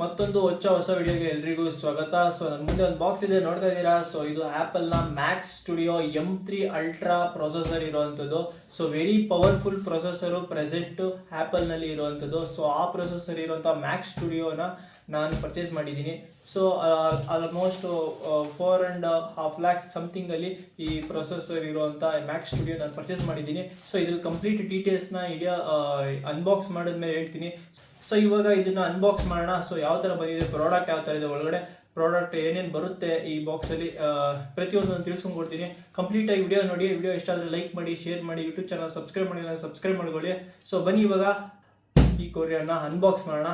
ಮತ್ತೊಂದು ಹೊಚ್ಚ ಹೊಸ ವಿಡಿಯೋಗೆ ಎಲ್ರಿಗೂ ಸ್ವಾಗತ. ಸೊ ನನ್ನ ಮುಂದೆ ಒಂದು ಬಾಕ್ಸ್ ಇದೆ, ನೋಡ್ತಾ ಇದ್ದೀರಾ? ಸೊ ಇದು ಆ್ಯಪಲ್ನ Macs studio M three ultra processor ಇರುವಂಥದ್ದು. So very powerful processor present ಆ್ಯಪಲ್ನಲ್ಲಿ ನಲ್ಲಿ ಇರುವಂಥದ್ದು. ಸೊ ಆ ಪ್ರೊಸೆಸರ್ ಇರುವಂಥ ಮ್ಯಾಕ್ಸ್ ಸ್ಟುಡಿಯೋನ ನಾನು ಪರ್ಚೇಸ್ ಮಾಡಿದ್ದೀನಿ. So almost four and half lakh ಸಮಥಿಂಗಲ್ಲಿ ಈ ಪ್ರೊಸೆಸರ್ ಇರುವಂಥ ಮ್ಯಾಕ್ಸ್ ಸ್ಟುಡಿಯೋ ನಾನು ಪರ್ಚೇಸ್ ಮಾಡಿದ್ದೀನಿ. ಸೊ ಇದ್ರಲ್ಲಿ ಕಂಪ್ಲೀಟ್ ಡೀಟೇಲ್ಸ್ನ ಇಡೀ ಅನ್ಬಾಕ್ಸ್ ಮಾಡಿದ್ಮೇಲೆ ಹೇಳ್ತೀನಿ. ಸೊ ಇವಾಗ ಇದನ್ನ ಅನ್ಬಾಕ್ಸ್ ಮಾಡೋಣ. ಸೊ ಯಾವ ಥರ ಬಂದಿದೆ ಪ್ರಾಡಕ್ಟ್ ಯಾವ ಥರ ಇದೆ, ಒಳಗಡೆ ಪ್ರಾಡಕ್ಟ್ ಏನೇನು ಬರುತ್ತೆ ಈ ಬಾಕ್ಸಲ್ಲಿ ಪ್ರತಿಯೊಂದು ನಾನು ತಿಳ್ಸ್ಕೊಂಡು ಕೊಡ್ತೀನಿ. ಕಂಪ್ಲೀಟಾಗಿ ವಿಡಿಯೋ ನೋಡಿ. ವಿಡಿಯೋ ಇಷ್ಟ ಆದರೆ ಲೈಕ್ ಮಾಡಿ ಶೇರ್ ಮಾಡಿ ಯೂಟ್ಯೂಬ್ ಚಾನಲ್ ಸಬ್ಸ್ಕ್ರೈಬ್ ಮಾಡಿ ಸಬ್ಸ್ಕ್ರೈಬ್ ಮಾಡ್ಕೊಳ್ಳಿ. ಸೊ ಬನ್ನಿ ಇವಾಗ ಈ ಕೊರಿಯನ್ನ ಅನ್ಬಾಕ್ಸ್ ಮಾಡೋಣ.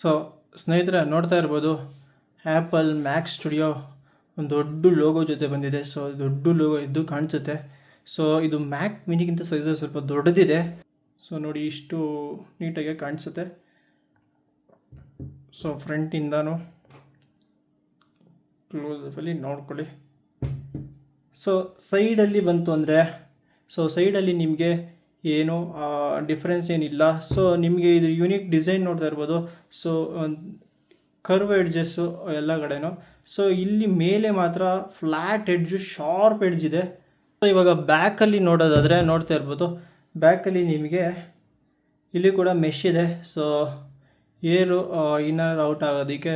ಸೊ ಸ್ನೇಹಿತರೆ, ನೋಡ್ತಾ ಇರ್ಬೋದು ಆ್ಯಪಲ್ ಮ್ಯಾಕ್ ಸ್ಟುಡಿಯೋ ಒಂದು ದೊಡ್ಡ ಲೋಗೋ ಜೊತೆ ಬಂದಿದೆ. ಸೊ ದೊಡ್ಡ ಲೋಗೋ ಇದ್ದು ಕಾಣಿಸುತ್ತೆ. ಸೊ ಇದು ಮ್ಯಾಕ್ ಮಿನಿಗಿಂತ ಸೈಜ್ ಸ್ವಲ್ಪ ದೊಡ್ಡದಿದೆ. ಸೊ ನೋಡಿ, ಇಷ್ಟು ನೀಟಾಗಿ ಕಾಣಿಸುತ್ತೆ. ಸೊ ಫ್ರಂಟಿಂದನೂ ಕ್ಲೋಸಲ್ಲಿ ನೋಡ್ಕೊಳ್ಳಿ. ಸೊ ಸೈಡಲ್ಲಿ ಬಂತು ಅಂದರೆ, ಸೊ ಸೈಡಲ್ಲಿ ನಿಮಗೆ ಏನು ಡಿಫ್ರೆನ್ಸ್ ಏನಿಲ್ಲ. ಸೊ ನಿಮಗೆ ಇದು ಯೂನಿಕ್ ಡಿಸೈನ್ ನೋಡ್ತಾ ಇರ್ಬೋದು. ಸೊ ಕರ್ವ್ ಎಡ್ಜಸ್ಸು ಎಲ್ಲ ಕಡೆನೂ. ಸೊ ಇಲ್ಲಿ ಮೇಲೆ ಮಾತ್ರ ಫ್ಲ್ಯಾಟ್ ಎಡ್ಜು ಶಾರ್ಪ್ ಎಡ್ಜ್ ಇದೆ. ಸೊ ಇವಾಗ ಬ್ಯಾಕಲ್ಲಿ ನೋಡೋದಾದರೆ ನೋಡ್ತಾ ಇರ್ಬೋದು. ಬ್ಯಾಕಲ್ಲಿ ನಿಮಗೆ ಇಲ್ಲಿ ಕೂಡ ಮೆಶ್ ಇದೆ. ಸೊ ಏರು ಇನ್ನರ್ ಔಟ್ ಆಗೋದಕ್ಕೆ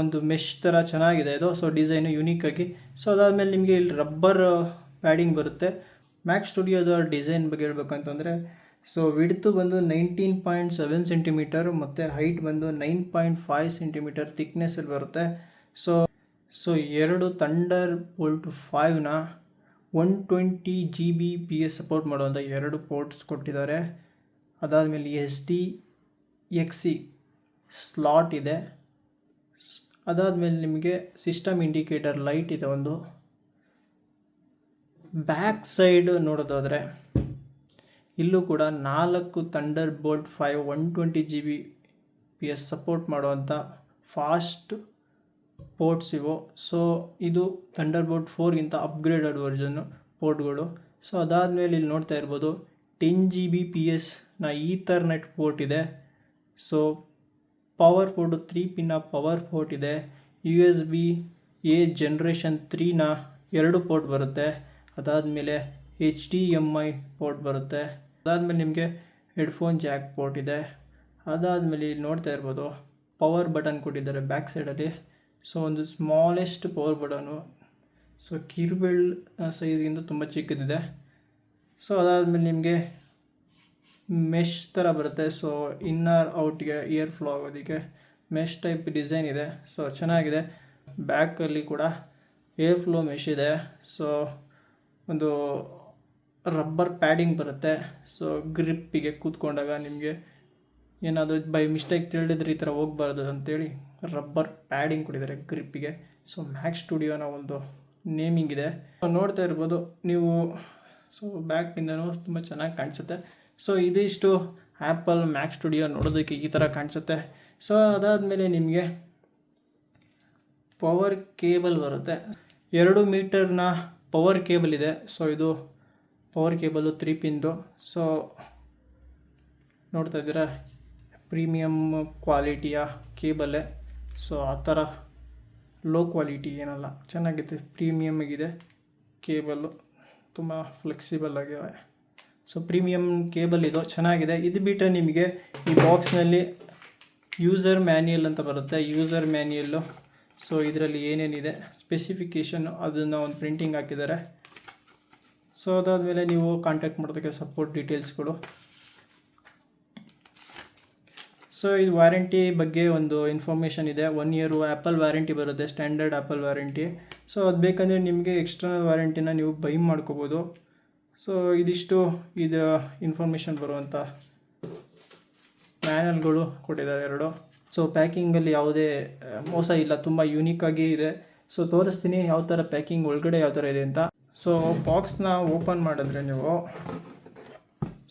ಒಂದು ಮೆಶ್ ಥರ ಚೆನ್ನಾಗಿದೆ ಇದು. ಸೊ ಡಿಸೈನು ಯೂನಿಕ್ಕಾಗಿ ಸೊ ಅದಾದಮೇಲೆ ನಿಮಗೆ ಇಲ್ಲಿ ರಬ್ಬರ್ ಪ್ಯಾಡಿಂಗ್ ಬರುತ್ತೆ. ಮ್ಯಾಕ್ ಸ್ಟುಡಿಯೋದ ಡಿಸೈನ್ ಬಗ್ಗೆ ಹೇಳ್ಬೇಕಂತಂದರೆ ಸೊ ವಿಡ್ತು ಬಂದು ನೈನ್ಟೀನ್ ಪಾಯಿಂಟ್ ಸೆವೆನ್ ಸೆಂಟಿಮೀಟರ್ ಮತ್ತು ಹೈಟ್ ಬಂದು ನೈನ್ ಪಾಯಿಂಟ್ ಫೈವ್ ಸೆಂಟಿಮೀಟರ್ ತಿಕ್ನೆಸ್ಸಲ್ಲಿ ಬರುತ್ತೆ. ಸೊ ಸೊ ಎರಡು Thunderbolt ಫೈವ್ನ one twenty G B P S support ಮಾಡುವಂಥ ಎರಡು ಪೋರ್ಟ್ಸ್ ಕೊಟ್ಟಿದ್ದಾರೆ. ಅದಾದಮೇಲೆ ಎಸ್ ಡಿ ಎಕ್ಸಿ ಸ್ಲಾಟ್ ಇದೆ. ಅದಾದಮೇಲೆ ನಿಮಗೆ ಸಿಸ್ಟಮ್ ಇಂಡಿಕೇಟರ್ ಲೈಟ್ ಇದೆ ಒಂದು. ಬ್ಯಾಕ್ ಸೈಡ್ ನೋಡೋದಾದರೆ ಇಲ್ಲೂ ಕೂಡ ನಾಲ್ಕು Thunderbolt five one twenty G B P S support ಮಾಡುವಂಥ ಫಾಸ್ಟ್ ಪೋರ್ಟ್ಸ್ ಇವು. ಸೊ, ಇದು ಥಂಡರ್ ಬೋಲ್ಟ್ ಫೋರ್ಗಿಂತ ಅಪ್ಗ್ರೇಡೆಡ್ ವರ್ಜನ್ನು ಪೋರ್ಟ್ಗಳು. ಸೊ, ಅದಾದಮೇಲೆ ಇಲ್ಲಿ ನೋಡ್ತಾ ಇರ್ಬೋದು ಟೆನ್ ಜಿ ಬಿ ಪಿ ಎಸ್ನ ಈಥರ್ನೆಟ್ ಪೋರ್ಟ್ ಇದೆ. ಸೊ, ಪವರ್ ಪೋರ್ಟು ತ್ರೀ ಪಿನ್ನ ಪವರ್ ಪೋರ್ಟ್ ಇದೆ. U S B A generation ತ್ರೀನ ಎರಡು ಪೋರ್ಟ್ ಬರುತ್ತೆ. ಅದಾದಮೇಲೆ H D M I port ಬರುತ್ತೆ. ಅದಾದಮೇಲೆ ನಿಮಗೆ ಹೆಡ್ಫೋನ್ ಜಾಕ್ ಪೋರ್ಟ್ ಇದೆ. ಅದಾದಮೇಲೆ ಇಲ್ಲಿ ನೋಡ್ತಾ ಇರ್ಬೋದು ಪವರ್ ಬಟನ್ ಕೊಟ್ಟಿದ್ದಾರೆ ಬ್ಯಾಕ್ ಸೈಡಲ್ಲಿ ಸೊ ಒಂದು ಸ್ಮಾಲೆಸ್ಟ್ ಪವರ್ ಬಟನು ಸೊ ಕಿರ್ಬೆಳ್ ಸೈಜ್ಗಿಂತ ತುಂಬ ಚಿಕ್ಕದಿದೆ. ಸೊ ಅದಾದಮೇಲೆ ನಿಮಗೆ ಮೆಶ್ ಥರ ಬರುತ್ತೆ. ಸೊ ಇನ್ನರ್ ಔಟ್ಗೆ ಇಯರ್ ಫ್ಲೋ ಆಗೋದಕ್ಕೆ ಮೆಶ್ ಟೈಪ್ ಡಿಸೈನ್ ಇದೆ. ಸೊ ಚೆನ್ನಾಗಿದೆ. ಬ್ಯಾಕಲ್ಲಿ ಕೂಡ ಏರ್ ಫ್ಲೋ ಮೆಶ್ ಇದೆ. ಸೊ ಒಂದು ರಬ್ಬರ್ ಪ್ಯಾಡಿಂಗ್ ಬರುತ್ತೆ. ಸೊ ಗ್ರಿಪ್ಪಿಗೆ ಕೂತ್ಕೊಂಡಾಗ ನಿಮಗೆ ಏನಾದರೂ ಬೈ ಮಿಸ್ಟೇಕ್ ತಿಳಿದ್ರೆ ಈ ಥರ ಹೋಗ್ಬಾರ್ದು ಅಂತೇಳಿ ರಬ್ಬರ್ ಪ್ಯಾಡಿಂಗ್ ಕೊಟ್ಟಿದ್ದಾರೆ ಗ್ರಿಪ್ಪಿಗೆ ಸೊ ಮ್ಯಾಕ್ ಸ್ಟುಡಿಯೋನ ಒಂದು ನೇಮಿಂಗ್ ಇದೆ. ಸೊ ನೋಡ್ತಾ ಇರ್ಬೋದು, ನೀವು ಸೊ ಬ್ಯಾಕಿಂದನೂ ತುಂಬ ಚೆನ್ನಾಗಿ ಕಾಣಿಸುತ್ತೆ. ಸೊ ಇದಿಷ್ಟು ಆ್ಯಪಲ್ ಮ್ಯಾಕ್ ಸ್ಟುಡಿಯೋ ನೋಡೋದಕ್ಕೆ ಈ ಥರ ಕಾಣಿಸುತ್ತೆ. ಸೊ ಅದಾದಮೇಲೆ ನಿಮಗೆ ಪವರ್ ಕೇಬಲ್ ಬರುತ್ತೆ. ಎರಡು ಮೀಟರ್ನ ಪವರ್ ಕೇಬಲ್ ಇದೆ. ಸೊ ಇದು ಪವರ್ ಕೇಬಲು ತ್ರೀ ಪಿನ್ದು ಸೊ ನೋಡ್ತಾ ಇದ್ದೀರಾ? ಪ್ರೀಮಿಯಮ್ ಕ್ವಾಲಿಟಿಯ ಕೇಬಲ್ಲೇ ಸೊ ಆ ಥರ ಲೋ ಕ್ವಾಲಿಟಿ ಏನಲ್ಲ, ಚೆನ್ನಾಗಿದೆ. ಪ್ರೀಮಿಯಮ್ಗಿದೆ ಕೇಬಲ್ಲು ತುಂಬ ಫ್ಲೆಕ್ಸಿಬಲ್ ಆಗಿವೆ. ಸೊ ಪ್ರೀಮಿಯಮ್ ಕೇಬಲ್ ಇದು ಚೆನ್ನಾಗಿದೆ. ಇದು ಬಿಟ್ಟರೆ ನಿಮಗೆ ಈ ಬಾಕ್ಸ್ನಲ್ಲಿ ಯೂಸರ್ ಮ್ಯಾನ್ಯಲ್ ಅಂತ ಬರುತ್ತೆ. ಯೂಸರ್ ಮ್ಯಾನ್ಯಲ್ಲು ಸೊ ಇದರಲ್ಲಿ ಏನೇನಿದೆ? ಸ್ಪೆಸಿಫಿಕೇಷನ್ನು ಅದನ್ನು ಒಂದು ಪ್ರಿಂಟಿಂಗ್ ಹಾಕಿದ್ದಾರೆ ಸೊ ಅದಾದಮೇಲೆ ನೀವು ಕಾಂಟ್ಯಾಕ್ಟ್ ಮಾಡೋದಕ್ಕೆ ಸಪೋರ್ಟ್ ಡೀಟೇಲ್ಸ್ಗಳು ಸೊ ಇದು ವ್ಯಾರಂಟಿ ಬಗ್ಗೆ ಒಂದು ಇನ್ಫಾರ್ಮೇಷನ್ ಇದೆ. ಒನ್ ಇಯರು ಆ್ಯಪಲ್ ವ್ಯಾರಂಟಿ ಬರುತ್ತೆ ಸ್ಟ್ಯಾಂಡರ್ಡ್ ಆ್ಯಪಲ್ ವ್ಯಾರಂಟಿ ಸೊ ಅದು ಬೇಕಂದರೆ ನಿಮಗೆ ಎಕ್ಸ್ಟರ್ನಲ್ ವ್ಯಾರಂಟಿನ ನೀವು ಬೈ ಮಾಡ್ಕೋಬೋದು. ಸೊ ಇದಿಷ್ಟು ಇದು ಇನ್ಫಾರ್ಮೇಷನ್ ಬರುವಂಥ ಮ್ಯಾನಲ್ಗಳು ಕೊಟ್ಟಿದ್ದಾರೆ ಎರಡು. ಸೊ ಪ್ಯಾಕಿಂಗಲ್ಲಿ ಯಾವುದೇ ಮೋಸ ಇಲ್ಲ, ತುಂಬ ಆಗಿ ಇದೆ. ಸೊ ತೋರಿಸ್ತೀನಿ ಯಾವ ಥರ ಪ್ಯಾಕಿಂಗ್ ಒಳಗಡೆ ಯಾವ ಥರ ಇದೆ ಅಂತ. ಸೊ ಬಾಕ್ಸ್ನ ಓಪನ್ ಮಾಡಿದ್ರೆ ನೀವು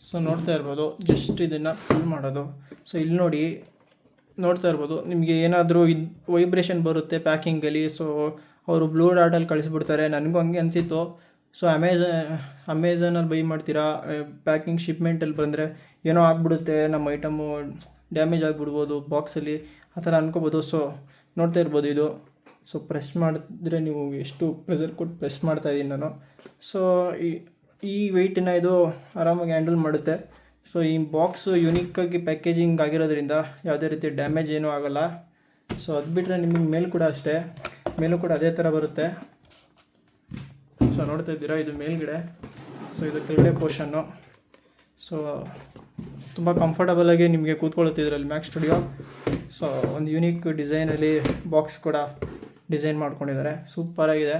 ಸೊ ನೋಡ್ತಾ ಇರ್ಬೋದು ಜಸ್ಟ್ ಇದನ್ನು ಫುಲ್ ಮಾಡೋದು. ಸೊ ಇಲ್ಲಿ ನೋಡಿ, ನೋಡ್ತಾ ಇರ್ಬೋದು, ನಿಮಗೆ ಏನಾದರೂ ಇದು ವೈಬ್ರೇಷನ್ ಬರುತ್ತೆ ಪ್ಯಾಕಿಂಗಲ್ಲಿ ಸೊ ಅವರು ಬ್ಲೂ ಡಾಟಲ್ಲಿ ಕಳಿಸ್ಬಿಡ್ತಾರೆ. ನನಗೂ ಹಂಗೆ ಅನಿಸಿತ್ತು. ಸೊ ಅಮೆಝಾನ್ ಅಮೆಝಾನಲ್ಲಿ ಬೈ ಮಾಡ್ತೀರಾ ಪ್ಯಾಕಿಂಗ್ ಶಿಪ್ಮೆಂಟಲ್ಲಿ ಬಂದರೆ ಏನೋ ಆಗ್ಬಿಡುತ್ತೆ, ನಮ್ಮ ಐಟಮು ಡ್ಯಾಮೇಜ್ ಆಗಿಬಿಡ್ಬೋದು ಬಾಕ್ಸಲ್ಲಿ ಆ ಥರ ಅನ್ಕೋಬೋದು. ಸೊ ನೋಡ್ತಾ ಇರ್ಬೋದು ಇದು. ಸೊ ಪ್ರೆಸ್ ಮಾಡಿದ್ರೆ ನೀವು ಎಷ್ಟು ಪ್ರೆಸರ್ ಕೊಟ್ಟು ಪ್ರೆಸ್ ಮಾಡ್ತಾ ಇದ್ದೀನಿ ನಾನು. ಸೊ ಈ ಈ ವೆಯ್ಟನ್ನ ಇದು ಆರಾಮಾಗಿ ಹ್ಯಾಂಡಲ್ ಮಾಡುತ್ತೆ. ಸೊ ಈ ಬಾಕ್ಸು ಯುನೀಕಾಗಿ ಪ್ಯಾಕೇಜಿಂಗ್ ಆಗಿರೋದ್ರಿಂದ ಯಾವುದೇ ರೀತಿ ಡ್ಯಾಮೇಜ್ ಏನೂ ಆಗೋಲ್ಲ. ಸೊ ಅದು ಬಿಟ್ಟರೆ ನಿಮಗೆ ಮೇಲ್ ಕೂಡ ಅಷ್ಟೇ. ಮೇಲೂ ಕೂಡ ಅದೇ ಥರ ಬರುತ್ತೆ. ಸೊ ನೋಡ್ತಾ ಇದ್ದೀರಾ? ಇದು ಮೇಲ್ಗಡೆ. ಸೊ ಇದು ಕೆಳಗಡೆ ಪೋರ್ಷನ್ನು ಸೊ ತುಂಬ ಕಂಫರ್ಟಬಲಾಗಿ ನಿಮಗೆ ಕೂತ್ಕೊಳ್ಳುತ್ತೆ ಇದರಲ್ಲಿ ಮ್ಯಾಕ್ ಸ್ಟುಡಿಯೋ ಸೊ ಒಂದು ಯೂನಿಕ್ ಡಿಸೈನಲ್ಲಿ ಬಾಕ್ಸ್ ಕೂಡ ಡಿಸೈನ್ ಮಾಡ್ಕೊಂಡಿದ್ದಾರೆ. ಸೂಪರಾಗಿದೆ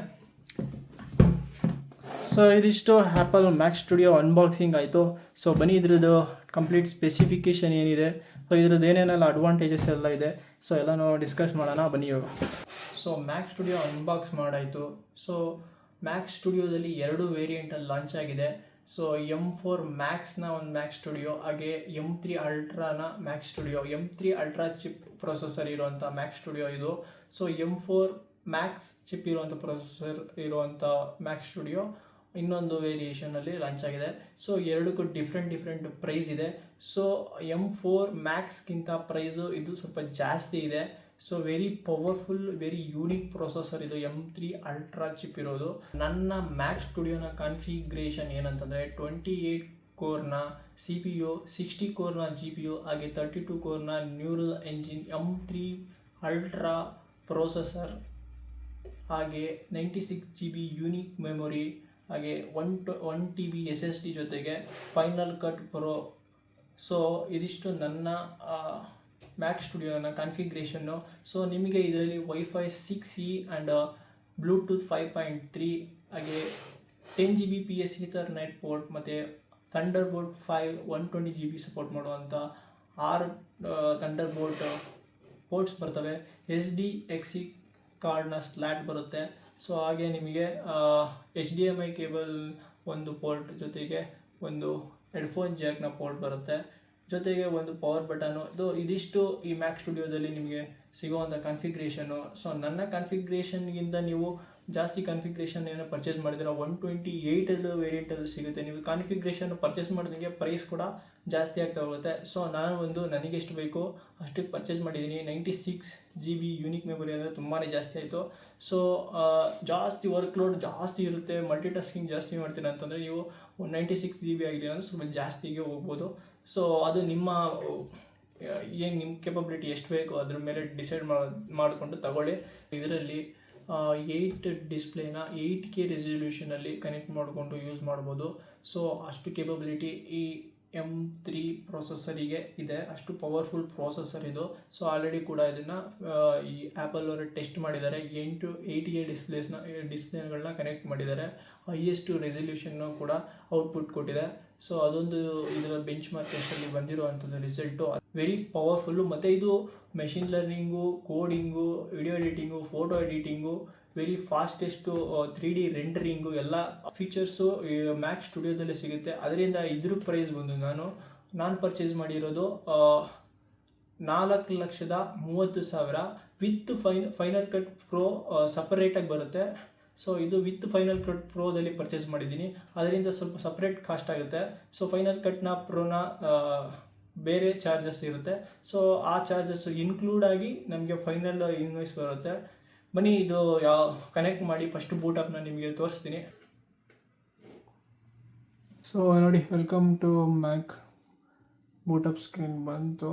ಸೊ ಇದಿಷ್ಟು ಆ್ಯಪಲ್ ಮ್ಯಾಕ್ ಸ್ಟುಡಿಯೋ ಅನ್ಬಾಕ್ಸಿಂಗ್ ಆಯಿತು. ಸೊ ಬನ್ನಿ ಇದ್ರದ್ದು ಕಂಪ್ಲೀಟ್ ಸ್ಪೆಸಿಫಿಕೇಷನ್ ಏನಿದೆ. ಸೊ ಇದ್ರದ್ದು ಏನೇನೆಲ್ಲ ಅಡ್ವಾಂಟೇಜಸ್ ಎಲ್ಲ ಇದೆ. ಸೊ ಎಲ್ಲನೂ ಡಿಸ್ಕಸ್ ಮಾಡೋಣ. ಬನ್ನಿ ಇವಾಗ. ಸೊ ಮ್ಯಾಕ್ ಸ್ಟುಡಿಯೋ ಅನ್ಬಾಕ್ಸ್ ಮಾಡಾಯಿತು. ಸೊ ಮ್ಯಾಕ್ ಸ್ಟುಡಿಯೋದಲ್ಲಿ ಎರಡು ವೇರಿಯಂಟಲ್ಲಿ ಲಾಂಚ್ ಆಗಿದೆ. ಸೊ ಎಂ ಫೋರ್ ಮ್ಯಾಕ್ಸ್ನ ಒಂದು ಮ್ಯಾಕ್ ಸ್ಟುಡಿಯೋ ಹಾಗೆ M three ಅಲ್ಟ್ರಾನ Mac Studio M three Ultra chip processor ಇರುವಂಥ ಮ್ಯಾಕ್ ಸ್ಟುಡಿಯೋ ಇದು. So M four Max chip ಇರುವಂಥ ಪ್ರೊಸೆಸರ್ ಇರುವಂಥ ಮ್ಯಾಕ್ ಸ್ಟುಡಿಯೋ ಇನ್ನೊಂದು ವೇರಿಯೇಷನಲ್ಲಿ ಲಾಂಚ್ ಆಗಿದೆ. ಸೊ ಎರಡಕ್ಕೂ ಡಿಫ್ರೆಂಟ್ ಡಿಫ್ರೆಂಟ್ ಪ್ರೈಸ್ ಇದೆ. ಸೊ ಎಂ ಫೋರ್ ಮ್ಯಾಕ್ಸ್ಗಿಂತ ಪ್ರೈಸು ಇದು ಸ್ವಲ್ಪ ಜಾಸ್ತಿ ಇದೆ. So very powerful very unique processor ಇದು ಎಂ ತ್ರೀ ಅಲ್ಟ್ರಾ ಚಿಪ್ ಇರೋದು. ನನ್ನ ಮ್ಯಾಕ್ ಸ್ಟುಡಿಯೋನ ಕಾನ್ಫಿಗ್ರೇಷನ್ ಏನಂತಂದರೆ ಟ್ವೆಂಟಿ ಏಯ್ಟ್ ಕೋರ್ನ ಸಿ ಪಿ ಯು ಸಿಕ್ಸ್ಟಿ ಕೋರ್ನ ಜಿ ಪಿ ಯು ಹಾಗೆ thirty two ಕೋರ್ನ neural engine M three Ultra processor ಹಾಗೆ ninety six G B unique memory ಹಾಗೆ one to one T B S S D ಜೊತೆಗೆ final cut pro so ಇದಿಷ್ಟು ನನ್ನ Mac ಸ್ಟುಡಿಯೋನ ಕಾನ್ಫಿಗ್ರೇಷನ್ನು so ನಿಮಗೆ ಇದರಲ್ಲಿ wifi six E and Bluetooth five point three ಹಾಗೆ ten G B P S net port ಮತ್ತು Thunderbolt five one twenty G B support ಮಾಡುವಂಥ ಆರು ಥಂಡರ್ ಬೋಲ್ಟ್ ಪೋರ್ಟ್ಸ್ ಬರ್ತವೆ. ಎಸ್ ಡಿ ಎಕ್ಸಿ ಕಾರ್ಡ್ನ ಸ್ಲ್ಯಾಟ್ ಬರುತ್ತೆ. ಸೊ ಹಾಗೆ ನಿಮಗೆ H D M I cable ಒಂದು ಪೋರ್ಟ್ ಜೊತೆಗೆ ಒಂದು ಹೆಡ್ಫೋನ್ ಜಾಕ್ನ ಪೋರ್ಟ್ ಬರುತ್ತೆ. ಜೊತೆಗೆ ಒಂದು ಪವರ್ ಬಟನು ಇದು ಇದಿಷ್ಟು ಈ ಮ್ಯಾಕ್ ಸ್ಟುಡಿಯೋದಲ್ಲಿ ನಿಮಗೆ ಸಿಗುವಂಥ ಕನ್ಫಿಗ್ರೇಷನು ಸೊ ನನ್ನ ಕನ್ಫಿಗ್ರೇಷನ್ಗಿಂತ ನೀವು ಜಾಸ್ತಿ ಕನ್ಫಿಗ್ರೇಷನ್ ಏನೋ ಪರ್ಚೇಸ್ ಮಾಡಿದ್ರೆ ಒನ್ ಟ್ವೆಂಟಿ ಏಯ್ಟಲ್ಲೂ ವೇರಿಯಂಟಲ್ಲಿ ಸಿಗುತ್ತೆ. ನೀವು ಕಾನ್ಫಿಗ್ರೇಷನ್ ಪರ್ಚೇಸ್ ಮಾಡಿದಂಗೆ ಪ್ರೈಸ್ ಕೂಡ ಜಾಸ್ತಿ ಆಗ್ತಾ ಹೋಗುತ್ತೆ. ಸೊ ನಾನು ಒಂದು ನನಗೆ ಎಷ್ಟು ಬೇಕು ಅಷ್ಟಕ್ಕೆ ಪರ್ಚೇಸ್ ಮಾಡಿದ್ದೀನಿ. Ninety six G B unique memory ಅಂದರೆ ತುಂಬಾ ಜಾಸ್ತಿ ಆಯಿತು. ಸೊ ಜಾಸ್ತಿ ವರ್ಕ್ ಲೋಡ್ ಜಾಸ್ತಿ ಇರುತ್ತೆ. ಮಲ್ಟಿ ಟಾಸ್ಕಿಂಗ್ ಜಾಸ್ತಿ ಮಾಡ್ತೀರ ಅಂತಂದರೆ ನೀವು ನೈಂಟಿ ಸಿಕ್ಸ್ ಜಿ ಬಿ ಆಗಿದೆ ಅಂದರೆ ಸ್ವಲ್ಪ ಜಾಸ್ತಿಗೆ ಹೋಗ್ಬೋದು. ಸೊ ಅದು ನಿಮ್ಮ ಏನು ನಿಮ್ಮ ಕೆಪಬಿಲಿಟಿ ಎಷ್ಟು ಬೇಕು ಅದ್ರ ಮೇಲೆ ಡಿಸೈಡ್ ಮಾಡಿಕೊಂಡು ತಗೊಳ್ಳಿ. ಇದರಲ್ಲಿ ಏಯ್ಟ್ ಡಿಸ್ಪ್ಲೇನ ಏಯ್ಟ್ ಕೆ ರೆಸಲ್ಯೂಷನಲ್ಲಿ ಕನೆಕ್ಟ್ ಮಾಡಿಕೊಂಡು ಯೂಸ್ ಮಾಡ್ಬೋದು. ಸೊ ಅಷ್ಟು ಕೆಪಬಿಲಿಟಿ ಈ ಎಂ ತ್ರೀ ಪ್ರೊಸೆಸರಿಗೆ ಇದೆ. ಅಷ್ಟು ಪವರ್ಫುಲ್ ಪ್ರೊಸೆಸರ್ ಇದು. ಸೊ ಆಲ್ರೆಡಿ ಕೂಡ ಇದನ್ನು ಈ ಆ್ಯಪಲ್ ಅವರು ಟೆಸ್ಟ್ ಮಾಡಿದ್ದಾರೆ. ಎಂಟು ಏಯ್ಟ್ ಎ ಡಿಸ್ಪ್ಲೇಸ್ನ ಡಿಸ್ಪ್ಲೇಗಳನ್ನ ಕನೆಕ್ಟ್ ಮಾಡಿದ್ದಾರೆ. ಹೈಯೆಸ್ಟ್ ರೆಸಲ್ಯೂಷನ್ನು ಕೂಡ ಔಟ್ಪುಟ್ ಕೊಟ್ಟಿದೆ. ಸೊ ಅದೊಂದು ಇದರ ಬೆಂಚ್ ಮಾರ್ಕ್ ಟೆಸ್ಟಲ್ಲಿ ಬಂದಿರುವಂಥದ್ದು ರಿಸಲ್ಟು ವೆರಿ ಪವರ್ಫುಲ್ಲು ಮತ್ತು ಇದು machine learning coding video editing photo editing very fastest three D rendering ಎಲ್ಲ ಫೀಚರ್ಸು ಮ್ಯಾಕ್ ಸ್ಟುಡಿಯೋದಲ್ಲೇ ಸಿಗುತ್ತೆ. ಅದರಿಂದ ಇದ್ರ ಪ್ರೈಸ್ ಬಂದು ನಾನು ನಾನು ಪರ್ಚೇಸ್ ಮಾಡಿರೋದು ಆ, ನಾಲ್ಕು ಲಕ್ಷದ ಮೂವತ್ತು ಸಾವಿರ. With fine Final Cut Pro ಸಪರೇಟಾಗಿ ಬರುತ್ತೆ. ಸೊ ಇದು ವಿತ್ ಫೈನಲ್ ಕಟ್ ಪ್ರೋದಲ್ಲಿ ಪರ್ಚೇಸ್ ಮಾಡಿದ್ದೀನಿ. ಅದರಿಂದ ಸ್ವಲ್ಪ ಸಪ್ರೇಟ್ ಕಾಸ್ಟ್ ಆಗುತ್ತೆ. ಸೊ ಫೈನಲ್ ಕಟ್ನ ಪ್ರೋನ ಬೇರೆ ಚಾರ್ಜಸ್ ಇರುತ್ತೆ. ಸೊ ಆ ಚಾರ್ಜಸ್ ಇನ್ಕ್ಲೂಡ್ ಆಗಿ ನಮಗೆ ಫೈನಲ್ ಇನ್ವಾಯ್ಸ್ ಬರುತ್ತೆ. ಬನ್ನಿ, ಇದು ಯಾವ ಕನೆಕ್ಟ್ ಮಾಡಿ ಫಸ್ಟ್ ಬೂಟ್ ಅಪ್ನ ನಿಮಗೆ ತೋರಿಸ್ತೀನಿ. ಸೊ ನೋಡಿ welcome to Mac boot up screen ಬಂತು.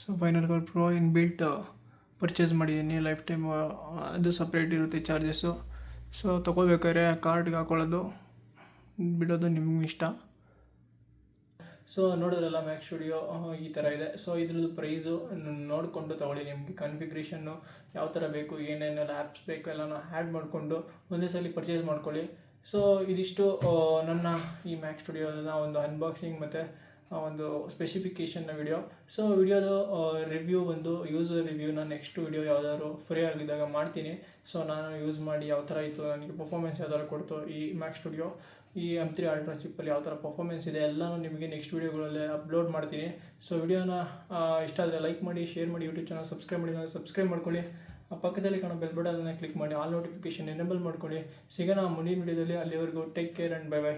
So Final Cut Pro inbuilt purchase ಮಾಡಿದ್ದೀನಿ ಲೈಫ್ ಟೈಮ್ ಅದು ಸಪ್ರೇಟ್ ಇರುತ್ತೆ ಚಾರ್ಜಸ್ಸು ಸೊ ತೊಗೋಬೇಕಾದ್ರೆ ಕಾರ್ಡ್ಗೆ ಹಾಕೊಳ್ಳೋದು ಬಿಡೋದು ನಿಮ್ಗೆ ಇಷ್ಟ. ಸೊ ನೋಡಿದ್ರಲ್ಲ ಮ್ಯಾಕ್ ಸ್ಟುಡಿಯೋ ಈ ಥರ ಇದೆ. ಸೊ ಇದ್ರದ್ದು ಪ್ರೈಸು ನೋಡಿಕೊಂಡು ತಗೊಳ್ಳಿ ನಿಮಗೆ. ಕನ್ಫಿಗ್ರೇಷನ್ನು ಯಾವ ಥರ ಬೇಕು, ಏನೇನೆಲ್ಲ ಆ್ಯಪ್ಸ್ ಬೇಕು ಎಲ್ಲನೂ ಆ್ಯಡ್ ಮಾಡಿಕೊಂಡು ಒಂದೇ ಸಲ ಪರ್ಚೇಸ್ ಮಾಡ್ಕೊಳ್ಳಿ. ಸೊ ಇದಿಷ್ಟು ನನ್ನ ಈ ಮ್ಯಾಕ್ ಸ್ಟುಡಿಯೋದ ಒಂದು ಅನ್ಬಾಕ್ಸಿಂಗ್ ಮತ್ತು ಒಂದು ಸ್ಪೆಸಿಫಿಕೇಷನ್ನ ವಿಡಿಯೋ ಸೊ ವಿಡಿಯೋದು ರಿವ್ಯೂ ಬಂದು ಯೂಸರ್ ರಿವ್ಯೂನ ನೆಕ್ಸ್ಟ್ ವಿಡಿಯೋ ಯಾವ್ದಾದ್ರು ಫ್ರೀ ಆಗಿದ್ದಾಗ ಮಾಡ್ತೀನಿ. ಸೊ ನಾನು ಯೂಸ್ ಮಾಡಿ ಯಾವ ಥರ ಇತ್ತು ನನಗೆ ಪರ್ಫಾರ್ಮೆನ್ಸ್ ಯಾವ ಥರ ಕೊಡ್ತು, ಈ ಮ್ಯಾಕ್ ಸ್ಟುಡಿಯೋ ಈ ಎಂ ತ್ರೀ ಅಲ್ಟ್ರಾ ಚಿಪ್ಪಲ್ಲಿ ಯಾವ ಥರ ಪರ್ಫಾರ್ಮೆನ್ಸ್ ಇದೆ, ಎಲ್ಲನೂ ನಿಮಗೆ ನೆಕ್ಸ್ಟ್ ವಿಡಿಯೋಗಳಲ್ಲಿ ಅಪ್ಲೋಡ್ ಮಾಡ್ತೀನಿ. ಸೊ ವಿಡಿಯೋನ ಇಷ್ಟ ಆದರೆ ಲೈಕ್ ಮಾಡಿ ಶೇರ್ ಮಾಡಿ ಯೂಟ್ಯೂಬ್ ಚಾನಲ್ ಸಬ್ಸ್ಕ್ರೈಬ್ ಮಾಡಿ ಸಬ್ಸ್ಕ್ರೈಬ್ ಮಾಡ್ಕೊಳ್ಳಿ. ಪಕ್ಕದಲ್ಲಿ ಕಾಣೋ ಬೆಲ್ ಬಟನ್ನ ಕ್ಲಿಕ್ ಮಾಡಿ ಆಲ್ ನೋಟಿಫಿಕೇಶನ್ ಎನೇಬಲ್ ಮಾಡ್ಕೊಳ್ಳಿ. ಸಿಗೋಣ ಮುಂದಿನ ವಿಡಿಯೋದಲ್ಲಿ ಅಲ್ಲಿವರೆಗೂ take care and bye bye